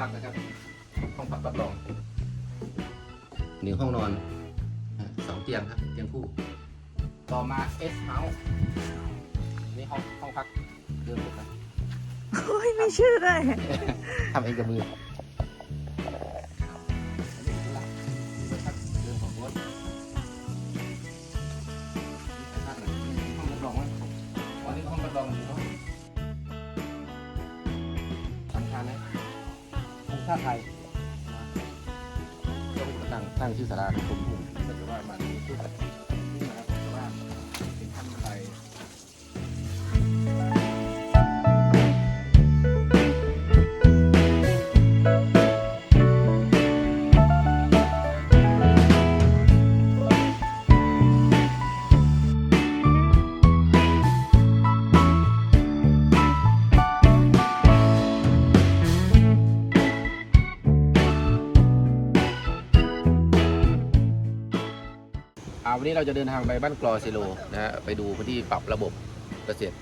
พักนะครับ ห้องพักรับรองหนึ่งห้องนอนอะสองเตียงครับ เตียงคู่ ต่อมาเอสเฮาส์นี่ห้องห้องพักเดิมหมดนะโอ้ยไม่เชื่อเลยทำเองกับมือ ชาติไทยต้องตั้งตั้งชื่อสาราเป็นกรมหุ่นแต่ว่ามันชื่อที่นะครับ อ่าวันนี้เราจะเดินทางไปบ้านกรอเซโลนะฮะไปดูพื้นที่ปรับระบบเกษตร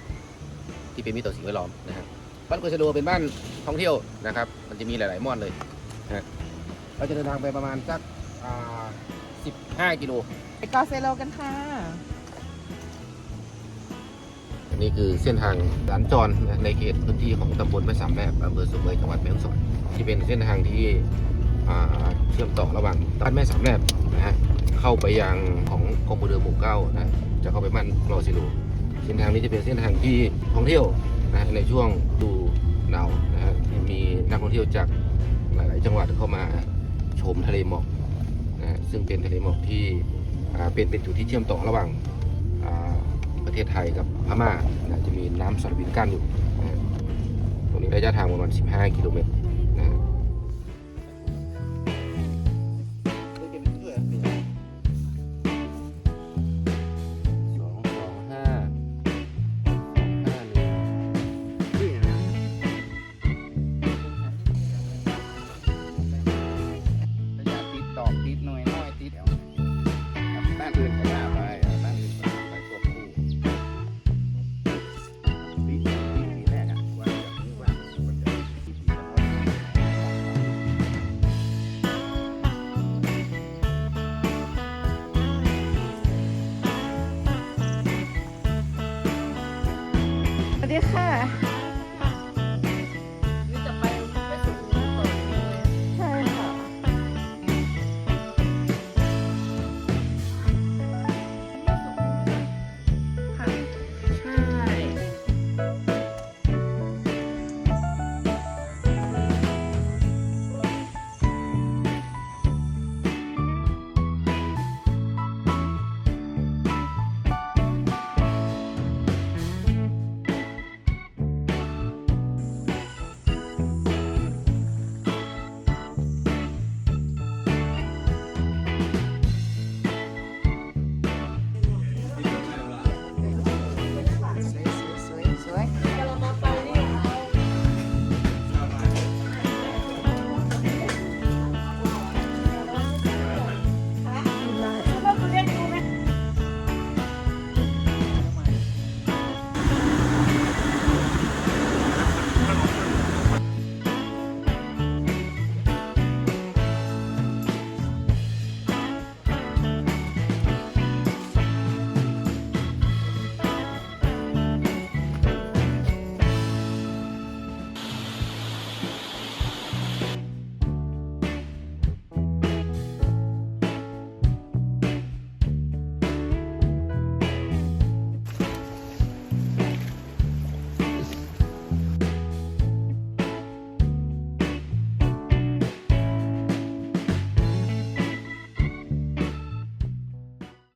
ที่เป็นมิตรต่อสิ่งแวดล้อมนะฮะบ้านกรอเซโลเป็นบ้านท่องเที่ยวนะครับ มันจะมีหลาย ๆม่อนเลยนะฮะเราจะเดินทางไปประมาณสักอ่า15 กิโลไปกอเซโลกันค่ะ อันนี้คือเส้นทางสัญจรนะในเขตพื้นที่ของตำบลแม่สามแลบอำเภอสุเมยจังหวัดแม่ฮ่องสอนที่เป็นเส้นทางที่อ่าเชื่อมต่อระหว่างบ้านแม่สามแลบนะฮะ เข้าไปยังของกองบุเรือหมู่เก้านะจะเข้าไปบ้านกรอซิโลเส้นทางนี้จะเป็นเส้นทางที่ท่องเที่ยวนะในช่วงดูหนาวนะที่มีนักท่องเที่ยวจากหลาย ๆ จังหวัดเข้ามาชมทะเลหมอกนะซึ่งเป็นทะเลหมอกที่เป็นเป็นจุดที่เชื่อมต่อระหว่างประเทศไทยกับพม่านะจะมีน้ำสารวินกั้นอยู่นะตรงนี้ระยะทางประมาณ 15 กิโลเมตร ดีค่ะ